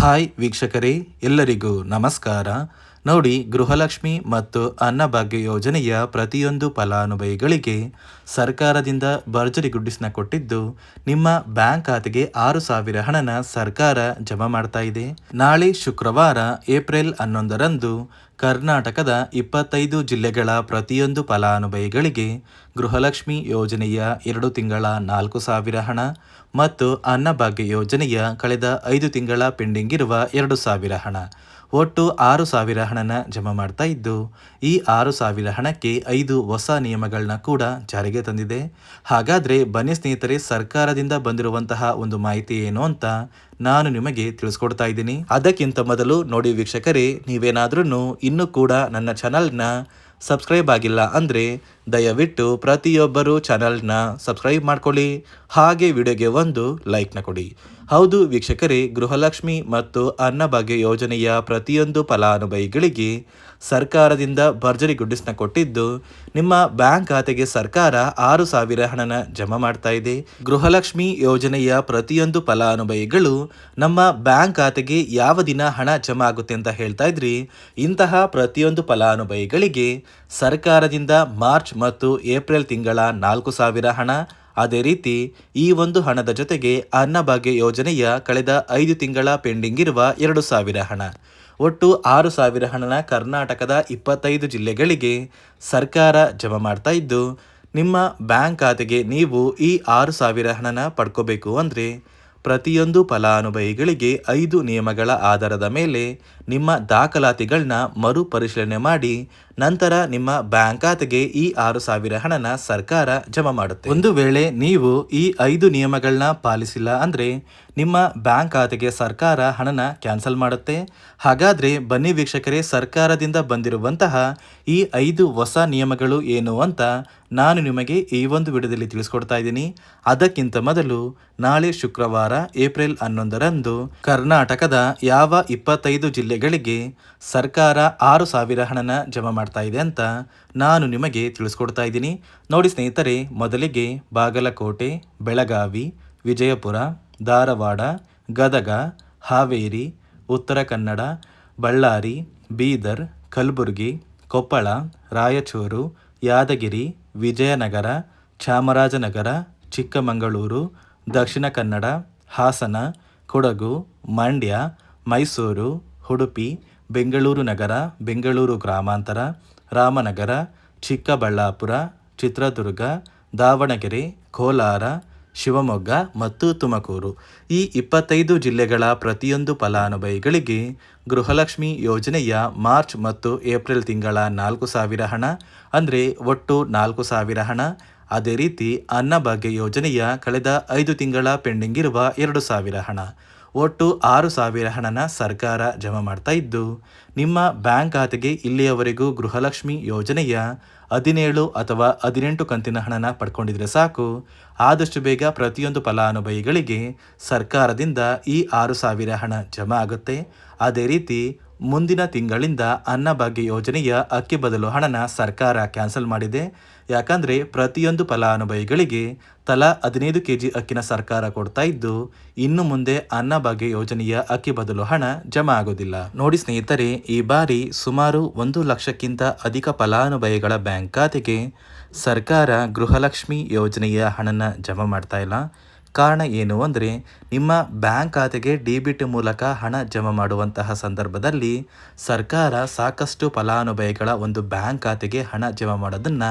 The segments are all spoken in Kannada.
ಹಾಯ್ ವೀಕ್ಷಕರೇ, ಎಲ್ಲರಿಗೂ ನಮಸ್ಕಾರ. ನೋಡಿ, ಗೃಹಲಕ್ಷ್ಮಿ ಮತ್ತು ಅನ್ನಭಾಗ್ಯ ಯೋಜನೆಯ ಪ್ರತಿಯೊಂದು ಫಲಾನುಭವಿಗಳಿಗೆ ಸರ್ಕಾರದಿಂದ ಭರ್ಜರಿ ಗುಡ್ಡಿಸ್ನ ಕೊಟ್ಟಿದ್ದು, ನಿಮ್ಮ ಬ್ಯಾಂಕ್ ಖಾತೆಗೆ ಆರು ಸಾವಿರ ಹಣನ ಸರ್ಕಾರ ಜಮಾ ಮಾಡ್ತಾ ಇದೆ. ನಾಳೆ ಶುಕ್ರವಾರ, ಏಪ್ರಿಲ್ ಹನ್ನೊಂದರಂದು ಕರ್ನಾಟಕದ ಇಪ್ಪತ್ತೈದು ಜಿಲ್ಲೆಗಳ ಪ್ರತಿಯೊಂದು ಫಲಾನುಭವಿಗಳಿಗೆ ಗೃಹಲಕ್ಷ್ಮಿ ಯೋಜನೆಯ ಎರಡು ತಿಂಗಳ ನಾಲ್ಕು ಸಾವಿರ ಹಣ ಮತ್ತು ಅನ್ನಭಾಗ್ಯ ಯೋಜನೆಯ ಕಳೆದ ಐದು ತಿಂಗಳ ಪೆಂಡಿಂಗ್ ಇರುವ ಎರಡು ಸಾವಿರ ಹಣ. ಒಟ್ಟು ಆರು ಸಾವಿರ ಹಣನ ಜಮಾ ಮಾಡ್ತಾ ಇದ್ದು, ಈ ಆರು ಸಾವಿರ ಹಣಕ್ಕೆ ಐದು ಹೊಸ ನಿಯಮಗಳನ್ನ ಕೂಡ ಜಾರಿಗೆ ತಂದಿದೆ. ಹಾಗಾದರೆ ಬನ್ನಿ ಸ್ನೇಹಿತರೆ, ಸರ್ಕಾರದಿಂದ ಬಂದಿರುವಂತಹ ಒಂದು ಮಾಹಿತಿ ಏನು ಅಂತ ನಾನು ನಿಮಗೆ ತಿಳಿಸ್ಕೊಡ್ತಾ ಇದ್ದೀನಿ. ಅದಕ್ಕಿಂತ ಮೊದಲು ನೋಡಿ ವೀಕ್ಷಕರೇ ನೀವೇನಾದ್ರೂ ಇನ್ನೂ ಕೂಡ ನನ್ನ ಚಾನಲ್ನ ಸಬ್ಸ್ಕ್ರೈಬ್ ಆಗಿಲ್ಲ ಅಂದರೆ ದಯವಿಟ್ಟು ಪ್ರತಿಯೊಬ್ಬರೂ ಚಾನಲ್ನ ಸಬ್ಸ್ಕ್ರೈಬ್ ಮಾಡ್ಕೊಳ್ಳಿ. ಹಾಗೆ ವಿಡಿಯೋಗೆ ಒಂದು ಲೈಕ್ನ ಕೊಡಿ. ಹೌದು ವೀಕ್ಷಕರೇ, ಗೃಹಲಕ್ಷ್ಮಿ ಮತ್ತು ಅನ್ನಭಾಗ್ಯ ಯೋಜನೆಯ ಪ್ರತಿಯೊಂದು ಫಲಾನುಭವಿಗಳಿಗೆ ಸರ್ಕಾರದಿಂದ ಭರ್ಜರಿ ಗುಡ್ಡಿಸ್ನ ಕೊಟ್ಟಿದ್ದು, ನಿಮ್ಮ ಬ್ಯಾಂಕ್ ಖಾತೆಗೆ ಸರ್ಕಾರ ಆರು ಸಾವಿರ ಹಣನ ಜಮಾ ಮಾಡ್ತಾ ಇದೆ. ಗೃಹಲಕ್ಷ್ಮಿ ಯೋಜನೆಯ ಪ್ರತಿಯೊಂದು ಫಲಾನುಭವಿಗಳು ನಮ್ಮ ಬ್ಯಾಂಕ್ ಖಾತೆಗೆ ಯಾವ ದಿನ ಹಣ ಜಮಾ ಆಗುತ್ತೆ ಅಂತ ಹೇಳ್ತಾ ಇದ್ರಿ, ಇಂತಹ ಪ್ರತಿಯೊಂದು ಫಲಾನುಭವಿಗಳಿಗೆ ಸರ್ಕಾರದಿಂದ ಮಾರ್ಚ್ ಮತ್ತು ಏಪ್ರಿಲ್ ತಿಂಗಳ ನಾಲ್ಕು ಸಾವಿರ ಹಣ ಅದೇ ರೀತಿ ಈ ಒಂದು ಹಣದ ಜೊತೆಗೆ ಅನ್ನಭಾಗ್ಯ ಯೋಜನೆಯ ಕಳೆದ ಐದು ತಿಂಗಳ ಪೆಂಡಿಂಗ್ ಇರುವ ಎರಡು ಸಾವಿರ ಹಣ. ಒಟ್ಟು ಆರು ಸಾವಿರ ಹಣನ ಕರ್ನಾಟಕದ ಇಪ್ಪತ್ತೈದು ಜಿಲ್ಲೆಗಳಿಗೆ ಸರ್ಕಾರ ಜಮಾ ಮಾಡ್ತಾ ಇದ್ದು, ನಿಮ್ಮ ಬ್ಯಾಂಕ್ ಖಾತೆಗೆ ನೀವು ಈ ಆರು ಸಾವಿರ ಹಣನ ಪಡ್ಕೋಬೇಕು ಅಂದರೆ ಪ್ರತಿಯೊಂದು ಫಲಾನುಭವಿಗಳಿಗೆ ಐದು ನಿಯಮಗಳ ಆಧಾರದ ಮೇಲೆ ನಿಮ್ಮ ದಾಖಲಾತಿಗಳನ್ನ ಮರುಪರಿಶೀಲನೆ ಮಾಡಿ ನಂತರ ನಿಮ್ಮ ಬ್ಯಾಂಕ್ ಖಾತೆಗೆ ಈ ಆರು ಸಾವಿರ ಹಣನ ಸರ್ಕಾರ ಜಮಾ ಮಾಡುತ್ತೆ. ಒಂದು ವೇಳೆ ನೀವು ಈ ಐದು ನಿಯಮಗಳನ್ನ ಪಾಲಿಸಿಲ್ಲ ಅಂದರೆ ನಿಮ್ಮ ಬ್ಯಾಂಕ್ ಖಾತೆಗೆ ಸರ್ಕಾರ ಹಣನ ಕ್ಯಾನ್ಸಲ್ ಮಾಡುತ್ತೆ. ಹಾಗಾದರೆ ಬನ್ನಿ ವೀಕ್ಷಕರೇ, ಸರ್ಕಾರದಿಂದ ಬಂದಿರುವಂತಹ ಈ ಐದು ಹೊಸ ನಿಯಮಗಳು ಏನು ಅಂತ ನಾನು ನಿಮಗೆ ಈ ಒಂದು ವಿಡಿಯೋದಲ್ಲಿ ತಿಳಿಸ್ಕೊಡ್ತಾ ಇದ್ದೀನಿ. ಅದಕ್ಕಿಂತ ಮೊದಲು ನಾಳೆ ಶುಕ್ರವಾರ, ಏಪ್ರಿಲ್ ಹನ್ನೊಂದರಂದು ಕರ್ನಾಟಕದ ಯಾವ ಇಪ್ಪತ್ತೈದು ಜಿಲ್ಲೆಗಳಿಗೆ ಸರ್ಕಾರ ಆರು ಸಾವಿರ ಹಣನ ಜಮಾ ಮಾಡ್ತಾ ಇದೆ ಅಂತ ನಾನು ನಿಮಗೆ ತಿಳಿಸ್ಕೊಡ್ತಾ ಇದ್ದೀನಿ. ನೋಡಿ ಸ್ನೇಹಿತರೆ, ಮೊದಲಿಗೆ ಬಾಗಲಕೋಟೆ, ಬೆಳಗಾವಿ, ವಿಜಯಪುರ, ಧಾರವಾಡ, ಗದಗ, ಹಾವೇರಿ, ಉತ್ತರ ಕನ್ನಡ, ಬಳ್ಳಾರಿ, ಬೀದರ್, ಕಲಬುರಗಿ, ಕೊಪ್ಪಳ, ರಾಯಚೂರು, ಯಾದಗಿರಿ, ವಿಜಯನಗರ, ಚಾಮರಾಜನಗರ, ಚಿಕ್ಕಮಗಳೂರು, ದಕ್ಷಿಣ ಕನ್ನಡ, ಹಾಸನ, ಕೊಡಗು, ಮಂಡ್ಯ, ಮೈಸೂರು ಉಡುಪಿ, ಬೆಂಗಳೂರು ನಗರ, ಬೆಂಗಳೂರು ಗ್ರಾಮಾಂತರ, ರಾಮನಗರ, ಚಿಕ್ಕಬಳ್ಳಾಪುರ, ಚಿತ್ರದುರ್ಗ, ದಾವಣಗೆರೆ, ಕೋಲಾರ, ಶಿವಮೊಗ್ಗ ಮತ್ತು ತುಮಕೂರು. ಈ ಇಪ್ಪತ್ತೈದು ಜಿಲ್ಲೆಗಳ ಪ್ರತಿಯೊಂದು ಫಲಾನುಭವಿಗಳಿಗೆ ಗೃಹಲಕ್ಷ್ಮಿ ಯೋಜನೆಯ ಮಾರ್ಚ್ ಮತ್ತು ಏಪ್ರಿಲ್ ತಿಂಗಳ ನಾಲ್ಕು ಸಾವಿರ ಹಣ, ಅಂದರೆ ಒಟ್ಟು ನಾಲ್ಕು ಸಾವಿರ ಹಣ. ಅದೇ ರೀತಿ ಅನ್ನಭಾಗ್ಯ ಯೋಜನೆಯ ಕಳೆದ ಐದು ತಿಂಗಳ ಪೆಂಡಿಂಗ್ ಇರುವ ಎರಡು ಸಾವಿರ ಹಣ. ಒಟ್ಟು ಆರು ಸಾವಿರ ಹಣನ ಸರ್ಕಾರ ಜಮಾ ಮಾಡ್ತಾ ಇದ್ದು, ನಿಮ್ಮ ಬ್ಯಾಂಕ್ ಖಾತೆಗೆ ಇಲ್ಲಿಯವರೆಗೂ ಗೃಹಲಕ್ಷ್ಮಿ ಯೋಜನೆಯ ಹದಿನೇಳು ಅಥವಾ ಹದಿನೆಂಟು ಕಂತಿನ ಹಣನ ಪಡ್ಕೊಂಡಿದ್ರೆ ಸಾಕು. ಆದಷ್ಟು ಬೇಗ ಪ್ರತಿಯೊಂದು ಫಲಾನುಭವಿಗಳಿಗೆ ಸರ್ಕಾರದಿಂದ ಈ ಆರು ಸಾವಿರ ಹಣ ಜಮಾ ಆಗುತ್ತೆ. ಅದೇ ರೀತಿ, ಮುಂದಿನ ತಿಂಗಳಿಂದ ಅನ್ನಭಾಗ್ಯ ಯೋಜನೆಯ ಅಕ್ಕಿ ಬದಲು ಹಣನ ಸರ್ಕಾರ ಕ್ಯಾನ್ಸಲ್ ಮಾಡಿದೆ. ಯಾಕಂದರೆ ಪ್ರತಿಯೊಂದು ಫಲಾನುಭವಿಗಳಿಗೆ ತಲಾ ಹದಿನೈದು ಕೆ ಜಿ ಅಕ್ಕಿನ ಸರ್ಕಾರ ಕೊಡ್ತಾ ಇದ್ದು, ಇನ್ನು ಮುಂದೆ ಅನ್ನಭಾಗ್ಯ ಯೋಜನೆಯ ಅಕ್ಕಿ ಬದಲು ಹಣ ಜಮಾ ಆಗೋದಿಲ್ಲ. ನೋಡಿ ಸ್ನೇಹಿತರೆ, ಈ ಬಾರಿ ಸುಮಾರು ಒಂದು ಲಕ್ಷಕ್ಕಿಂತ ಅಧಿಕ ಫಲಾನುಭವಿಗಳ ಬ್ಯಾಂಕ್ ಖಾತೆಗೆ ಸರ್ಕಾರ ಗೃಹಲಕ್ಷ್ಮಿ ಯೋಜನೆಯ ಹಣನ ಜಮಾ ಮಾಡ್ತಾ ಇಲ್ಲ. ಕಾರಣ ಏನು ಅಂದರೆ, ನಿಮ್ಮ ಬ್ಯಾಂಕ್ ಖಾತೆಗೆ ಡಿ ಬಿಟ್ ಮೂಲಕ ಹಣ ಜಮಾ ಮಾಡುವಂತಹ ಸಂದರ್ಭದಲ್ಲಿ ಸರ್ಕಾರ ಸಾಕಷ್ಟು ಫಲಾನುಭವಿಗಳ ಒಂದು ಬ್ಯಾಂಕ್ ಖಾತೆಗೆ ಹಣ ಜಮಾ ಮಾಡೋದನ್ನು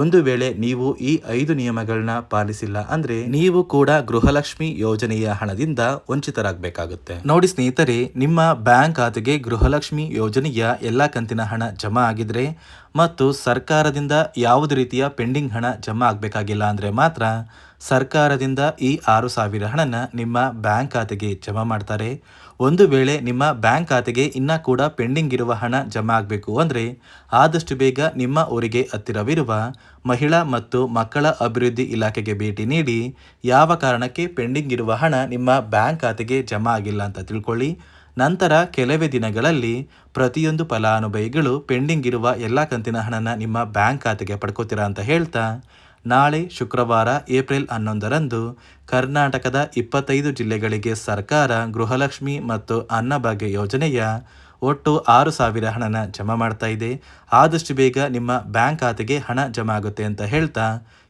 ಒಂದು ವೇಳೆ ನೀವು ಈ ಐದು ನಿಯಮಗಳನ್ನ ಪಾಲಿಸಿಲ್ಲ ಅಂದ್ರೆ ನೀವು ಕೂಡ ಗೃಹಲಕ್ಷ್ಮಿ ಯೋಜನೆಯ ಹಣದಿಂದ ವಂಚಿತರಾಗಬೇಕಾಗುತ್ತೆ. ನೋಡಿ ಸ್ನೇಹಿತರೆ, ನಿಮ್ಮ ಬ್ಯಾಂಕ್ ಖಾತೆಗೆ ಗೃಹಲಕ್ಷ್ಮಿ ಯೋಜನೆಯ ಎಲ್ಲಾ ಕಂತಿನ ಹಣ ಜಮಾ ಆಗಿದ್ರೆ ಮತ್ತು ಸರ್ಕಾರದಿಂದ ಯಾವುದೇ ರೀತಿಯ ಪೆಂಡಿಂಗ್ ಹಣ ಜಮಾ ಆಗಬೇಕಾಗಿಲ್ಲ ಅಂದರೆ ಮಾತ್ರ ಸರ್ಕಾರದಿಂದ ಈ ಆರು ಸಾವಿರ ಹಣನ ನಿಮ್ಮ ಬ್ಯಾಂಕ್ ಖಾತೆಗೆ ಜಮಾ ಮಾಡ್ತಾರೆ. ಒಂದು ವೇಳೆ ನಿಮ್ಮ ಬ್ಯಾಂಕ್ ಖಾತೆಗೆ ಇನ್ನೂ ಕೂಡ ಪೆಂಡಿಂಗ್ ಇರುವ ಹಣ ಜಮಾ ಆಗಬೇಕು ಅಂದರೆ ಆದಷ್ಟು ಬೇಗ ನಿಮ್ಮ ಊರಿಗೆ ಹತ್ತಿರವಿರುವ ಮಹಿಳಾ ಮತ್ತು ಮಕ್ಕಳ ಅಭಿವೃದ್ಧಿ ಇಲಾಖೆಗೆ ಭೇಟಿ ನೀಡಿ ಯಾವ ಕಾರಣಕ್ಕೆ ಪೆಂಡಿಂಗ್ ಇರುವ ಹಣ ನಿಮ್ಮ ಬ್ಯಾಂಕ್ ಖಾತೆಗೆ ಜಮಾ ಆಗಿಲ್ಲ ಅಂತ ತಿಳ್ಕೊಳ್ಳಿ. ನಂತರ ಕೆಲವೇ ದಿನಗಳಲ್ಲಿ ಪ್ರತಿಯೊಂದು ಫಲಾನುಭವಿಗಳು ಪೆಂಡಿಂಗ್ ಇರುವ ಎಲ್ಲ ಕಂತಿನ ಹಣನ ನಿಮ್ಮ ಬ್ಯಾಂಕ್ ಖಾತೆಗೆ ಪಡ್ಕೋತೀರಾ ಅಂತ ಹೇಳ್ತಾ, ನಾಳೆ ಶುಕ್ರವಾರ ಏಪ್ರಿಲ್ ಹನ್ನೊಂದರಂದು ಕರ್ನಾಟಕದ ಇಪ್ಪತ್ತೈದು ಜಿಲ್ಲೆಗಳಿಗೆ ಸರ್ಕಾರ ಗೃಹಲಕ್ಷ್ಮಿ ಮತ್ತು ಅನ್ನಭಾಗ್ಯ ಯೋಜನೆಯ ಒಟ್ಟು ಆರು ಸಾವಿರ ಹಣನ ಜಮಾ ಮಾಡ್ತಾ ಇದೆ. ಆದಷ್ಟು ಬೇಗ ನಿಮ್ಮ ಬ್ಯಾಂಕ್ ಖಾತೆಗೆ ಹಣ ಜಮಾ ಆಗುತ್ತೆ ಅಂತ ಹೇಳ್ತಾ